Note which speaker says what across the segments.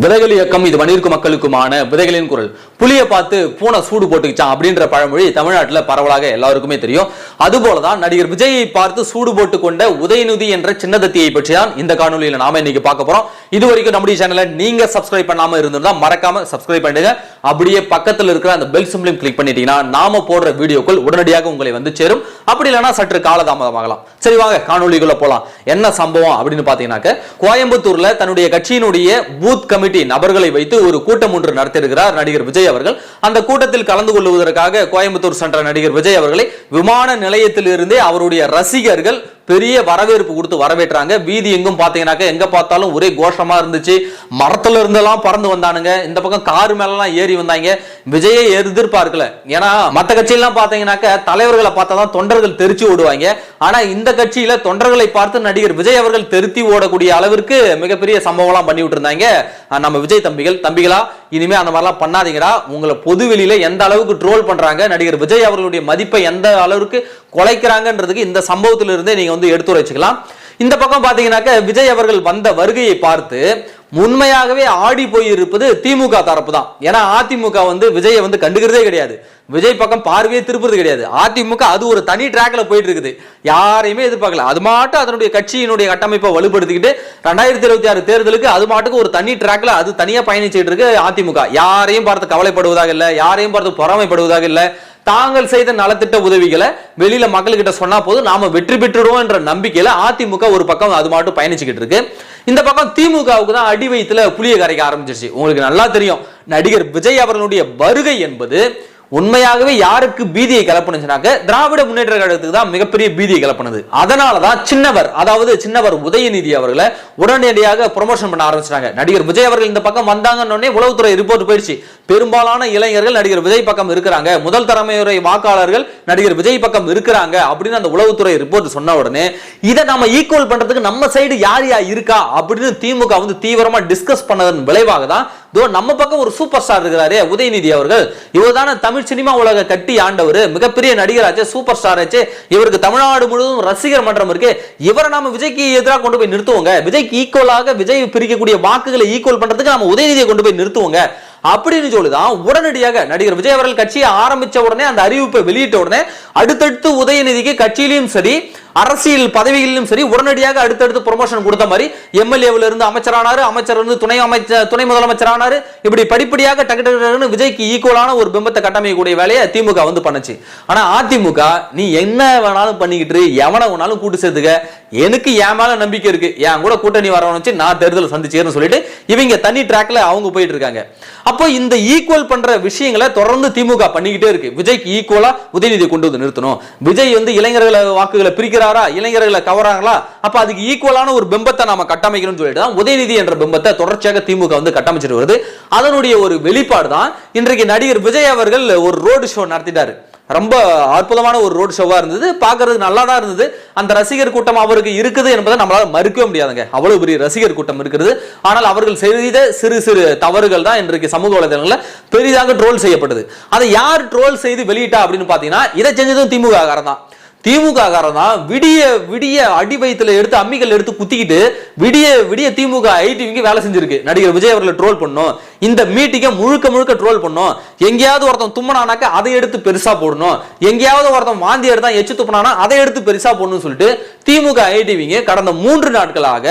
Speaker 1: விதைகள் இயக்கம் இது வணிக மக்களுக்குமான விதைகளின் குரல். புலியை பார்த்து பூனை சூடு போட்டுக்கிச்சான் அப்படின்ற பழமொழி தமிழ்நாட்டில் பரவலாக எல்லாருக்குமே தெரியும். அதுபோலதான் நடிகர் விஜயை பார்த்து சூடு போட்டு கொண்ட உதயநிதி என்ற சின்னதத்தியை பற்றி தான் இந்த காணொலியில் நாம இன்னைக்கு பார்க்க போறோம். இது வரைக்கும் நம்முடைய சேனலை நீங்க சப்ஸ்கிரைப் பண்ணாம இருந்திருந்தா மறக்காம சப்ஸ்கிரைப் பண்ணுங்க அப்படியே பக்கத்தில் இருக்கிற அந்த பெல் சிம்பிளையும் கிளிக் பண்ணிட்டீங்கன்னா நாம போடுற வீடியோக்கள் உடனடியாக உங்களை வந்து சேரும். அப்படி இல்லைனா சற்று காலதாமதமாகலாம் சரி வாங்க காணொலிக்குள்ள போலாம். என்ன சம்பவம் அப்படின்னு பாத்தீங்கன்னாக்க கோயம்புத்தூர்ல தன்னுடைய கட்சியினுடைய பூத் கமிட்டி நபர்களை வைத்து ஒரு கூட்டம் ஒன்று நடத்தியிருக்கிறார் நடிகர் விஜய் அவர்கள். அந்த கூட்டத்தில் கலந்து கொள்வதற்காக கோயம்புத்தூர் சென்ற நடிகர் விஜய் அவர்களை விமான நிலையத்தில் இருந்தே அவருடைய ரசிகர்கள் பெரிய வரவேற்பு கொடுத்து வரவேற்றாங்க. வீதி எங்கும் பார்த்தீங்கன்னாக்க எங்க பார்த்தாலும் ஒரே கோஷமா இருந்துச்சு. மரத்துல இருந்தெல்லாம் பறந்து வந்தானுங்க. இந்த பக்கம் காரு மேலாம் ஏறி வந்தாங்க. விஜயை எதிர்பார்க்கல. ஏன்னா மற்ற கட்சியெல்லாம் பார்த்தீங்கன்னாக்க தலைவர்களை பார்த்தா தான் தொண்டர்கள் தெரிச்சு ஓடுவாங்க. ஆனா இந்த கட்சியில தொண்டர்களை பார்த்து நடிகர் விஜய் அவர்கள் தெருத்தி ஓடக்கூடிய அளவிற்கு மிகப்பெரிய சம்பவம்லாம் பண்ணி விட்டுருந்தாங்க. நம்ம விஜய் தம்பிகள் தம்பிகளா இனிமே அந்த மாதிரிலாம் பண்ணாதீங்கடா. உங்களை பொது வெளியில எந்த அளவுக்கு ட்ரோல் பண்றாங்க நடிகர் விஜய் அவர்களுடைய மதிப்பை எந்த அளவுக்கு குலைக்கிறாங்கன்றதுக்கு இந்த சம்பவத்திலிருந்தே நீங்க வந்து எடுத்துரைச்சுக்கலாம். இந்த பக்கம் பாத்தீங்கன்னாக்க விஜய் அவர்கள் வந்த வருகையை பார்த்து உண்மையாகவே ஆடி போயிருப்பது திமுக தரப்பு தான் ஏன்னா அதிமுக வந்து விஜயை வந்து கண்டுக்கிறதே கிடையாது. விஜய் பக்கம் பார்வையே திருப்புறது கிடையாது. அதிமுக அது ஒரு தனி ட்ராக்ல போயிட்டு இருக்குது யாரையுமே எதிர்பார்க்கல. அது மாட்டும் அதனுடைய கட்சியினுடைய கட்டமைப்பை வலுப்படுத்திக்கிட்டு ரெண்டாயிரத்தி இருபத்தி ஆறு தேர்தலுக்கு அது மாட்டுக்கு ஒரு தனி ட்ராக்ல அது தனியா பயணிச்சுட்டு இருக்கு அதிமுக. யாரையும் பார்த்து கவலைப்படுவதாக இல்லை யாரையும் பார்த்து பொறாமைப்படுவதாக இல்லை. தாங்கள் செய்த நலத்திட்ட உதவிகளை வெளியில மக்கள்கிட்ட சொன்னா போதும் நாம வெற்றி பெற்றுடுவோம் என்ற நம்பிக்கையில அதிமுக ஒரு பக்கம் அது மட்டும் பயணிச்சுக்கிட்டு இருக்கு. இந்த பக்கம் திமுகவுக்கு தான் அடி வயிற்றுல புளிய கரைக்க ஆரம்பிச்சிருச்சு. உங்களுக்கு நல்லா தெரியும் நடிகர் விஜய் அவர்களுடைய வருகை என்பது உண்மையாகவே யாருக்கு பீதியை கிளப்புனுச்சுனாக்க திராவிட முன்னேற்ற கழகத்துக்கு தான் மிகப்பெரிய பீதியை கெளப்பனது அதனால தான் சின்னவர் அதாவது சின்னவர் உதயநிதி அவர்களை உடனடியாக ப்ரொமோஷன் பண்ண ஆரம்பிச்சிட்டாங்க. நடிகர் விஜய் அவர்கள் இந்த பக்கம் வந்தாங்கன்னு உடனே உளவுத்துறை ரிப்போர்ட் போயிடுச்சு. பெரும்பாலான இளைஞர்கள் நடிகர் விஜய் பக்கம் இருக்கிறாங்க. முதல் தலைமையுறை வாக்காளர்கள் நடிகர் விஜய் பக்கம் இருக்கிறாங்க அப்படின்னு அந்த உளவுத்துறை ரிப்போர்ட் சொன்ன உடனே இதை நம்ம ஈக்குவல் பண்றதுக்கு நம்ம சைடு யார் யார் இருக்கா அப்படின்னு திமுக வந்து தீவிரமா டிஸ்கஸ் பண்ணதன் விளைவாக தான் இதோ நம்ம பக்கம் ஒரு சூப்பர் ஸ்டார் இருக்கிறாரே உதயநிதி அவர்கள். இவர் தானே தமிழ் சினிமா உலக கட்டி ஆண்டவர். மிகப்பெரிய நடிகராச்சு சூப்பர் ஸ்டார் ஆச்சு. இவருக்கு தமிழ்நாடு முழுவதும் ரசிகர் மன்றம் இருக்கு. இவரை நாம விஜய்க்கு எதிராக கொண்டு போய் நிறுத்துவோங்க. விஜய்க்கு ஈக்குவலாக விஜய் பிரிக்கக்கூடிய வாக்குகளை ஈக்குவல் பண்றதுக்கு நம்ம உதயநிதியை கொண்டு போய் நிறுத்துவோங்க. அப்படின்னு சொல்லிதான் உடனடியாக நடிகர் விஜய் அவர்கள் கட்சியை ஆரம்பிச்ச உடனே அந்த அறிவிப்பை வெளியிட்ட உடனே அடுத்தடுத்து உதயநிதிக்கு கட்சியிலும் சரி அரசியல் பதவிகளிலும் சரி உடனடியாக அடுத்தடுத்து ப்ரொமோஷன் கொடுத்த மாதிரி எம்எல்ஏவில் இருந்து அமைச்சரானாரு அமைச்சர் இருந்து துணை அமைச்சர் துணை முதலமைச்சர் ஆனாரு இப்படி படிப்படியாக டக்கு டக்குன்னு விஜய்க்கு ஈக்குவலான ஒரு பிம்பத்தை கட்டமைக்கக்கூடிய வேலையை திமுக வந்து பண்ணுச்சு. ஆனா அதிமுக நீ என்ன வேணாலும் பண்ணிக்கிட்டு எவனை வேணாலும் கூட்டு சேர்த்துக்க. எனக்கு என் மேல நம்பிக்கை இருக்கு. என் கூட கூட்டணி வரவனுச்சு நான் தேர்தல் சந்திச்சேன்னு சொல்லிட்டு இவங்க தனி ட்ராக்ல அவங்க போயிட்டு இருக்காங்க. அப்போ இந்த ஈக்குவல் பண்ற விஷயங்களை தொடர்ந்து திமுக பண்ணிக்கிட்டே இருக்கு. விஜய்க்கு ஈக்குவலா உதயநிதியை கொண்டு வந்து நிறுத்தணும். விஜய் வந்து இளைஞர்களை வாக்குகளை செய்கிறாரா இளைஞர்களை கவராங்களா அப்ப அதுக்கு ஈக்குவலான ஒரு பிம்பத்தை நாம கட்டமைக்கணும்னு சொல்லிட்டு தான் உதயநிதி என்ற பிம்பத்தை தொடர்ச்சியாக திமுக வந்து கட்டமைச்சிட்டு வருது. அதனுடைய ஒரு வெளிப்பாடு தான் இன்றைக்கு நடிகர் விஜய் அவர்கள் ஒரு ரோடு ஷோ நடத்திட்டாரு. ரொம்ப அற்புதமான ஒரு ரோடு ஷோவா இருந்தது. பார்க்கறதுக்கு நல்லா தான் இருந்தது. அந்த ரசிகர் கூட்டம் அவருக்கு இருக்குது என்பதை நம்மளால மறுக்கவே முடியாதுங்க. அவ்வளவு பெரிய ரசிகர் கூட்டம் இருக்கிறது. ஆனால் அவர்கள் செய்த சிறு சிறு தவறுகள் தான் இன்றைக்கு சமூக வலைதளங்கள்ல பெரிதாக ட்ரோல் செய்யப்பட்டது. அதை யார் ட்ரோல் செய்து வெளியிட்டா அப்படின்னு பாத்தீங்கன்னா இதை செஞ்சதும் திமுக காரன் தான். திமுக காரன் தான் விடிய விடிய அடி வயிற்றுல எடுத்து அம்மிகள் எடுத்து குத்திக்கிட்டு விடிய விடிய திமுக ஐடிவிக்கு வேலை செஞ்சிருக்கு. நடிகர் விஜய் அவர்களை ட்ரோல் பண்ணும். இந்த மீட்டிங்கை முழுக்க முழுக்க ட்ரோல் பண்ணும். எங்கேயாவது ஒருத்தன் தும்மனானாக்க அதை எடுத்து பெருசா போடணும். எங்கேயாவது ஒருத்தன் வாந்தி எடுத்தா எச்சு துப்பினானா அதை எடுத்து பெருசா போடணும்னு சொல்லிட்டு திமுக ஐடிவிங்க கடந்த மூன்று நாட்களாக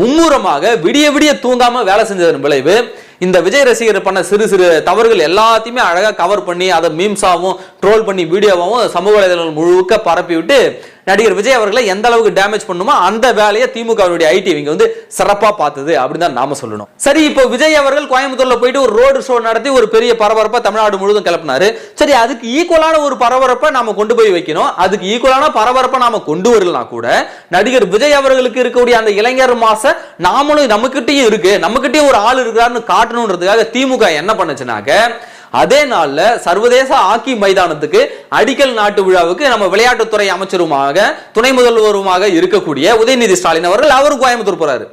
Speaker 1: மும்முரமாக விடிய விடிய தூங்காம வேலை செஞ்சதன் விளைவு. இந்த விஜய் ரசிகர் பண்ண சிறு சிறு தவறுகள் எல்லாத்தையுமே அழகாக கவர் பண்ணி அதை மீம்ஸாவும் ட்ரோல் பண்ணி வீடியோவாகவும் சமூக வலைதளங்கள் முழுக்க பரப்பி விட்டு நடிகர் விஜய் அவர்களை எந்த அளவுக்கு டேமேஜ் பண்ணுமோ அந்த வேலையை திமுகவுடைய ஐடி இவங்க வந்து சிறப்பாக பார்த்தது அப்படின்னு தான் நாம சொல்லணும். சரி இப்போ விஜய் அவர்கள் கோயம்புத்தூர்ல போயிட்டு ஒரு ரோடு ஷோ நடத்தி ஒரு பெரிய பரபரப்பை தமிழ்நாடு முழுவதும் கிளப்பினாரு. சரி அதுக்கு ஈக்குவலான ஒரு பரபரப்பை நாம கொண்டு போய் வைக்கணும். அதுக்கு ஈக்குவலான பரபரப்பை நாம கொண்டு வரலாம் கூட நடிகர் விஜய் அவர்களுக்கு இருக்கக்கூடிய அந்த இளைஞர் மாச நாமளும் நம்மகிட்டயும் இருக்கு. நம்மகிட்டயும் ஒரு ஆள் இருக்கிறாருன்னு காட்டணுன்றதுக்காக திமுக என்ன பண்ணுச்சுனாக்க அதே நாளில் சர்வதேச ஹாக்கி மைதானத்துக்கு அடிக்கல் நாட்டு விழாவுக்கு நம்ம விளையாட்டுத்துறை அமைச்சருமாக துணை முதல்வருமாக இருக்கக்கூடிய உதயநிதி ஸ்டாலின் அவர்கள் அவரும் கோயம்புத்தூர் போறாரு.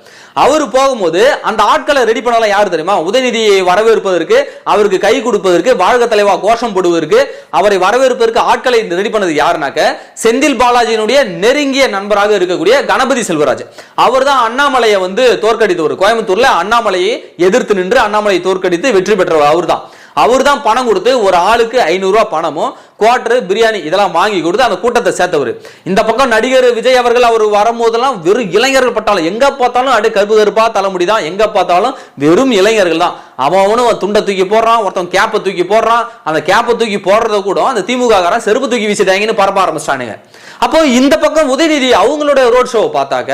Speaker 1: அவர் போகும்போது அந்த ஆட்களை ரெடி பண்ணலாம் யார் தெரியுமா? உதயநிதியை வரவேற்பதற்கு அவருக்கு கை கொடுப்பதற்கு வாழ்க தலைவா கோஷம் போடுவதற்கு அவரை வரவேற்பதற்கு ஆட்களை ரெடி பண்ணது யாருனாக்க செந்தில் பாலாஜியினுடைய நெருங்கிய நண்பராக இருக்கக்கூடிய கணபதி செல்வராஜ். அவர் தான் அண்ணாமலையை வந்து தோற்கடித்தவர். கோயம்புத்தூர்ல அண்ணாமலையை எதிர்த்து நின்று அண்ணாமலையை தோற்கடித்து வெற்றி பெற்றவர் அவர் தான் அவர் தான் பணம் கொடுத்து ஒரு ஆளுக்கு ஐநூறுரூவா பணமும் குவார்டர் பிரியாணி இதெல்லாம் வாங்கி கொடுத்து அந்த கூட்டத்தை சேர்த்தவர். இந்த பக்கம் நடிகர் விஜய் அவர்கள் அவர் வரும்போதெல்லாம் வெறும் இளைஞர்கள் பட்டாலும் எங்க பார்த்தாலும் அடு கருப்பு கருப்பா தலைமுடி தான் எங்க பார்த்தாலும் வெறும் இளைஞர்கள் தான். அவன் அவனும் துண்டை தூக்கி போடுறான் ஒருத்தன் கேப்பை தூக்கி போடுறான் அந்த கேப்பை தூக்கி போடுறத கூட அந்த திமுக காரன் செருப்பு தூக்கி வீசிட்டாங்கன்னு பரப்ப ஆரம்பிச்சிட்டானுங்க. அப்போ இந்த பக்கம் உதயநிதி அவங்களோட ரோட் ஷோவை பார்த்தாக்க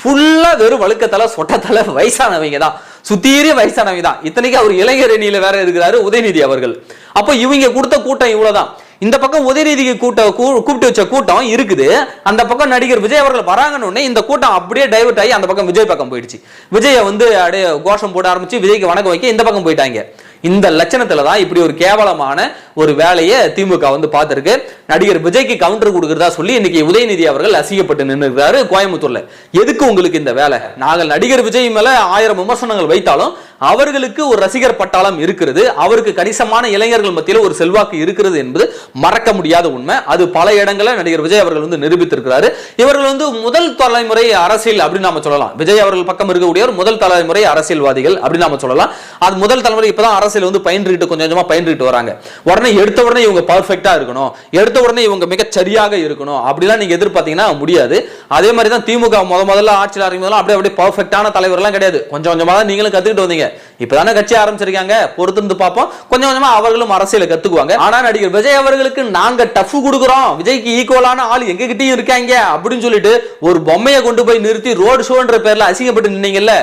Speaker 1: ஃபுல்லாக வெறும் வழுக்கத்தலை சொட்டத்தலை வயசானவங்க தான். சுத்தீரிய வயசானவங்க தான். இத்தனைக்கு அவர் இளைஞர் அணியில வேற இருக்கிறாரு உதயநிதி அவர்கள். அப்போ இவங்க கொடுத்த கூட்டம் இவ்வளவுதான். இந்த பக்கம் உதயநிதிக்கு கூட்ட கூ- கூப்பிட்டு வச்ச கூட்டம் இருக்குது. அந்த பக்கம் நடிகர் விஜய் அவர்கள் வராங்கன்னு உடனே இந்த கூட்டம் அப்படியே டைவர்ட் ஆகி அந்த பக்கம் விஜய் பக்கம் போயிடுச்சு. விஜயை வந்து அப்படியே கோஷம் போட ஆரம்பிச்சு விஜய்க்கு வணக்கம் வைக்க இந்த பக்கம் போயிட்டாங்க. இந்த லட்சணத்துல தான் இப்படி ஒரு கேவலமான ஒரு வேலையை திமுக வந்து பார்த்திருக்கு. நடிகர் விஜய்க்கு கவுண்டர் கொடுக்கறதா சொல்லி இன்னைக்கு உதயநிதி அவர்கள் அசிங்கப்பட்டு நின்றுக்கிறாரு கோயம்புத்தூர்ல. எதுக்கு உங்களுக்கு இந்த வேலை? நாங்கள் நடிகர் விஜய் மேல ஆயிரம் விமர்சனங்கள் வைத்தாலும் அவர்களுக்கு ஒரு ரசிகர் பட்டாளம் இருக்கிறது. அவருக்கு கணிசமான இளைஞர்கள் மத்தியில் ஒரு செல்வாக்கு இருக்கிறது என்பது மறக்க முடியாத உண்மை. அது பல இடங்களில் நடிகர் விஜய் அவர்கள் வந்து நிரூபித்திருக்கிறாரு. இவர்கள் வந்து முதல் தலைமுறை அரசியல் அப்படின்னு நாம சொல்லலாம். விஜய் அவர்கள் பக்கம் இருக்கக்கூடியவர் முதல் தலைமுறை அரசியல்வாதிகள் அப்படின்னு நாம சொல்லலாம். அது முதல் தலைமுறை இப்பதான் அரசியல் வந்து பயின்றுட்டு கொஞ்சம் கொஞ்சமாக பயின்றுகிட்டு வராங்க. உடனே எடுத்த உடனே இவங்க பர்ஃபெக்டாக இருக்கணும். எடுத்த உடனே இவங்க மிக சரியாக இருக்கணும். அப்படிலாம் நீங்கள் எதிர்பார்த்தீங்கன்னா முடியாது. அதே மாதிரி தான் திமுக முத முதல்ல ஆட்சியில் ஆரம்பிக்கும் அப்படியே அப்படியே பர்ஃபெக்டான தலைவர்லாம் கிடையாது. கொஞ்சம் கொஞ்சமாக தான் நீங்களும் கற்றுக்கிட்டு வந்தீங்க. இப்பதானே கட்சி ஆரம்பிச்சிருக்காங்க. பொறுத்திருந்து பார்ப்போம். கொஞ்சம் கொஞ்சமாக அவர்களும் அரசியலை கற்றுக்குவாங்க ஆனால் நடிகர் விஜய் அவர்களுக்கு நாங்கள் டஃப் கொடுக்குறோம். விஜய்க்கு ஈக்குவலான ஆள் எங்ககிட்டயும் இருக்காங்க அப்படின்னு சொல்லிட்டு ஒரு பொம்மையை கொண்டு போய் நிறுத்தி ரோடு ஷோன்ற பேரில் அசிங்கப்பட்டு நின்னீங்கல்ல.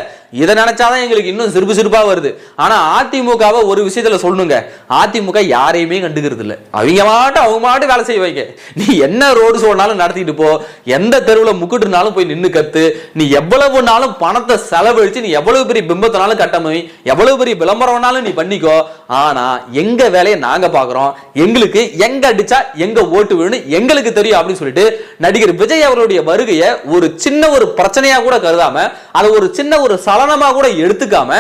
Speaker 1: இதை நினைச்சாதான் எங்களுக்கு இன்னும் சிரிப்பு சிரிப்பா வருது. ஆனா அதிமுகவை ஒரு விஷயத்துல சொல்லணுங்க. அதிமுக யாரையுமே கண்டுக்கிறது இல்லை. அவங்க மாட்டு அவங்க மாட்டு வேலை செய்ய வைக்க நீ என்ன ரோடு ஷோனாலும் நடத்திட்டு போ. எந்த தெருவுல முக்கிட்டுனாலும் போய் நின்னு கத்து. நீ எவ்வளவு நாளும் பணத்தை செலவழிச்சு நீ எவ்வளவு பெரிய பிம்பத்தினாலும் கட்டமை எவ்வளவு பெரிய விளம்பரம்னாலும் நீ பண்ணிக்கோ. ஆனா எங்க வேலையை நாங்க பாக்குறோம். எங்களுக்கு எங்க அடிச்சா எங்க ஓட்டு வேணும் எங்களுக்கு தெரியும் அப்படின்னு சொல்லிட்டு நடிகர் விஜய் அவர்களுடைய வருகையை ஒரு சின்ன ஒரு பிரச்சனையாக கூட கருதாம அதை ஒரு சின்ன ஒரு காரணமாக கூட எடுத்துக்காம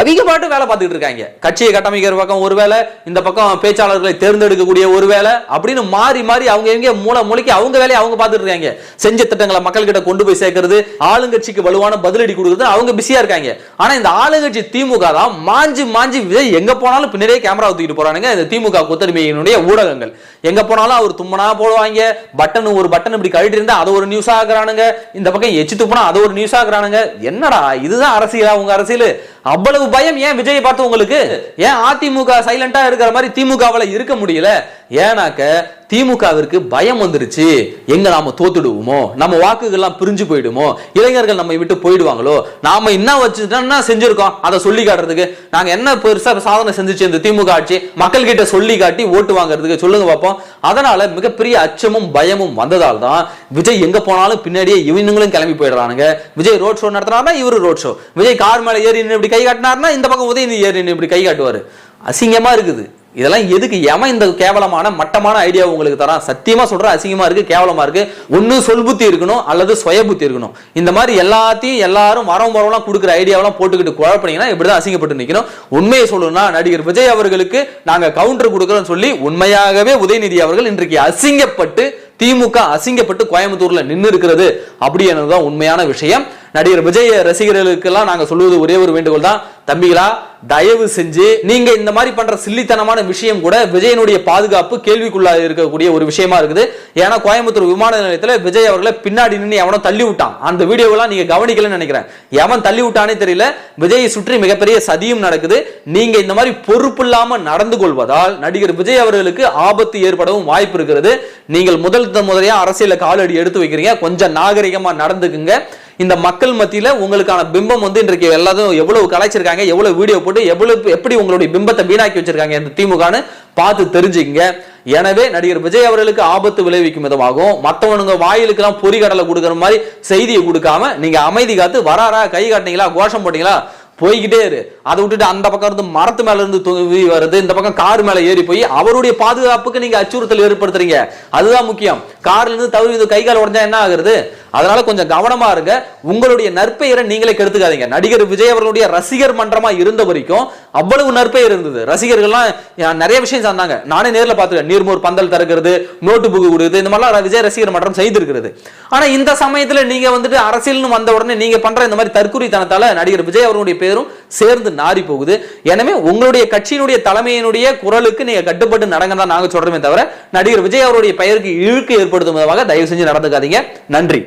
Speaker 1: அதிக பாட்டு வேலை பார்த்துட்டு இருக்காங்க. கட்சியை கட்டமைக்கிற பக்கம் ஒரு வேலை இந்த பக்கம் பேச்சாளர்களை தேர்ந்தெடுக்கக்கூடிய ஒரு வேலை அப்படின்னு மாறி மாறி அவங்க எங்க மூளை மூளைக்கு அவங்க வேலையை அவங்க பார்த்துட்டு இருக்காங்க. செஞ்ச திட்டங்களை மக்கள்கிட்ட கொண்டு போய் சேர்க்கறது ஆளுங்கட்சிக்கு வலுவான பதிலடி கொடுக்குறது அவங்க பிஸியா இருக்காங்க. ஆனா இந்த ஆளுங்கட்சி திமுக தான் மாஞ்சி மாஞ்சி விஜய் எங்க போனாலும் பின்னாடியே கேமரா தூக்கிட்டு போறானுங்க. இந்த திமுக கூத்தடிமையினுடைய ஊடகங்கள். எங்க போனாலும் அவர் தும்மனா போடுவாங்க. பட்டன் ஒரு பட்டன் இப்படி கழட்டி இருந்தா அதை ஒரு நியூஸ் ஆகுறானுங்க இந்த பக்கம் எச்சு துப்புனா அதை ஒரு நியூஸ் ஆகுறானுங்க என்னடா இதுதான் அரசியலா? உங்க அரசியல்? அவ்வளவு பயம் ஏன் விஜய் பார்த்து உங்களுக்கு? ஏன் அதிமுக சைலண்டா இருக்கிற மாதிரி திமுகவில் இருக்க முடியல? ஏனாக்க திமுகவிற்கு பயம் வந்துருச்சு. எங்க நாம தோத்துடுவோமோ? நம்ம வாக்குகள்லாம் பிரிஞ்சு போயிடுமோ? இளைஞர்கள் நம்ம விட்டு போயிடுவாங்களோ? நாம என்ன வச்சுட்டோம்னா செஞ்சிருக்கோம்? அதை சொல்லி காட்டுறதுக்கு நாங்க என்ன பெருசா சாதனை செஞ்சுச்சு இந்த திமுக ஆட்சி? மக்கள் கிட்ட சொல்லி காட்டி ஓட்டு வாங்குறதுக்கு சொல்லுங்க பார்ப்போம் அதனால மிகப்பெரிய அச்சமும் பயமும் வந்ததால் தான் விஜய் எங்க போனாலும் பின்னாடியே இவனுங்களும் கிளம்பி போயிடுறானுங்க. விஜய் ரோட் ஷோ நடத்துறாருன்னா இவரு ரோட் ஷோ விஜய் கார் மேல ஏறி இப்படி கை காட்டினாருன்னா இந்த பக்கம் உதயநிதி ஏறி இப்படி கை காட்டுவாரு. அசிங்கமா இருக்குது. இதெல்லாம் எதுக்கு? எவன் இந்த கேவலமான மட்டமான ஐடியா உங்களுக்கு தரான்? சத்தியமா சொல்ற அசிங்கமா இருக்கு கேவலமா இருக்கு. ஒன்னு சொல் புத்தி இருக்கணும் அல்லது சுய புத்தி இருக்கணும். இந்த மாதிரி எல்லாத்தையும் எல்லாரும் வரம் வரவெல்லாம் கொடுக்குற ஐடியாவெல்லாம் போட்டுக்கிட்டு குழப்பினீங்கன்னா இப்படிதான் அசிங்கப்பட்டு நிற்கணும் உண்மையை சொல்லணும்னா நடிகர் விஜய் அவர்களுக்கு நாங்க கவுண்டர் கொடுக்குறோம்னு சொல்லி உண்மையாகவே உதயநிதி அவர்கள் இன்றைக்கு அசிங்கப்பட்டு திமுக அசிங்கப்பட்டு கோயம்புத்தூர்ல நின்று இருக்கிறது அப்படி தான் உண்மையான விஷயம். நடிகர் விஜய் ரசிகர்களுக்கெல்லாம் நாங்க சொல்லுவது ஒரே ஒரு வேண்டுகோள் தான். தம்பிகளா தயவு செஞ்சு நீங்க இந்த மாதிரி பண்ற சில்லித்தனமான விஷயம் கூட விஜயனுடைய பாதுகாப்பு கேள்விக்குள்ளா இருக்கக்கூடிய ஒரு விஷயமா இருக்குது. ஏன்னா கோயம்புத்தூர் விமான நிலையத்துல விஜய் அவர்களை பின்னாடி நின்று எவனோ தள்ளி விட்டான். அந்த வீடியோவெல்லாம் நீங்க கவனிக்கலன்னு நினைக்கிறேன். எவன் தள்ளி விட்டானே தெரியல. விஜயை சுற்றி மிகப்பெரிய சதியும் நடக்குது. நீங்க இந்த மாதிரி பொறுப்பு இல்லாம நடந்து கொள்வதால் நடிகர் விஜய் அவர்களுக்கு ஆபத்து ஏற்படவும் வாய்ப்பு இருக்கிறது. நீங்கள் முதல் முதலையா அரசியல காலடி எடுத்து வைக்கிறீங்க. கொஞ்சம் நாகரிகமா நடந்துக்குங்க. இந்த மக்கள் மத்தியில் உங்களுக்கான பிம்பம் வந்து இன்றைக்கு எல்லாத்தையும் எவ்வளவு கலாய்ச்சிருக்காங்க எவ்வளவு வீடியோ போட்டு எவ்வளவு எப்படி உங்களுடைய பிம்பத்தை வீணாக்கி வச்சிருக்காங்க இந்த திமுகன்னு பார்த்து தெரிஞ்சுக்கங்க. எனவே நடிகர் விஜய் அவர்களுக்கு ஆபத்து விளைவிக்கும் விதமாகவும் மற்றவனுங்க வாயிலுக்கெல்லாம் பொறிகடலை கொடுக்குற மாதிரி செய்தியை கொடுக்காம நீங்க அமைதி காத்து வராரா கை காட்டினீங்களா கோஷம் போட்டீங்களா? போய்கிட்டே இரு. அதை விட்டுட்டு அந்த பக்கம் இருந்து மரத்து மேல இருந்து துவி வருது இந்த பக்கம் கார் மேல ஏறி போய் அவருடைய பாதுகாப்புக்கு நீங்க அச்சுறுத்தல் ஏற்படுத்துறீங்க. அதுதான் முக்கியம். கார்ல இருந்து தவறி இது கை கால் உடஞ்சா என்ன ஆகுறது? அதனால கொஞ்சம் கவனமா இருங்க. உங்களுடைய நற்பெயரை நீங்களே கெடுத்துக்காதீங்க. நடிகர் விஜய் அவர்களுடைய ரசிகர் மன்றமா இருந்த வரைக்கும் அவ்வளவு நற்பெயர் இருந்தது. ரசிகர்கள்லாம் நிறைய விஷயம் சொன்னாங்க நானே நேரில் பார்த்துருக்கேன். நீர்மோர் பந்தல் திறக்கிறது நோட்டு புக்கு கொடுக்குறது இந்த மாதிரிலாம் விஜய் ரசிகர் மன்றம் செய்திருக்கிறது. ஆனா இந்த சமயத்துல நீங்க வந்துட்டு அரசியல்னு வந்த உடனே நீங்க பண்ற இந்த மாதிரி தற்குறித்தனத்தால நடிகர் விஜய் அவர்களுடைய பேரும் சேர்ந்து நாரி போகுது. எனவே உங்களுடைய கட்சியினுடைய தலைமையினுடைய குரலுக்கு நீங்க கட்டுப்பட்டு நடங்க தான் நாங்க சொல்றோமே தவிர நடிகர் விஜய் அவருடைய பெயருக்கு இழுக்கு ஏற்படுத்தும் விதமாக தயவு செஞ்சு நடந்துக்காதீங்க. நன்றி.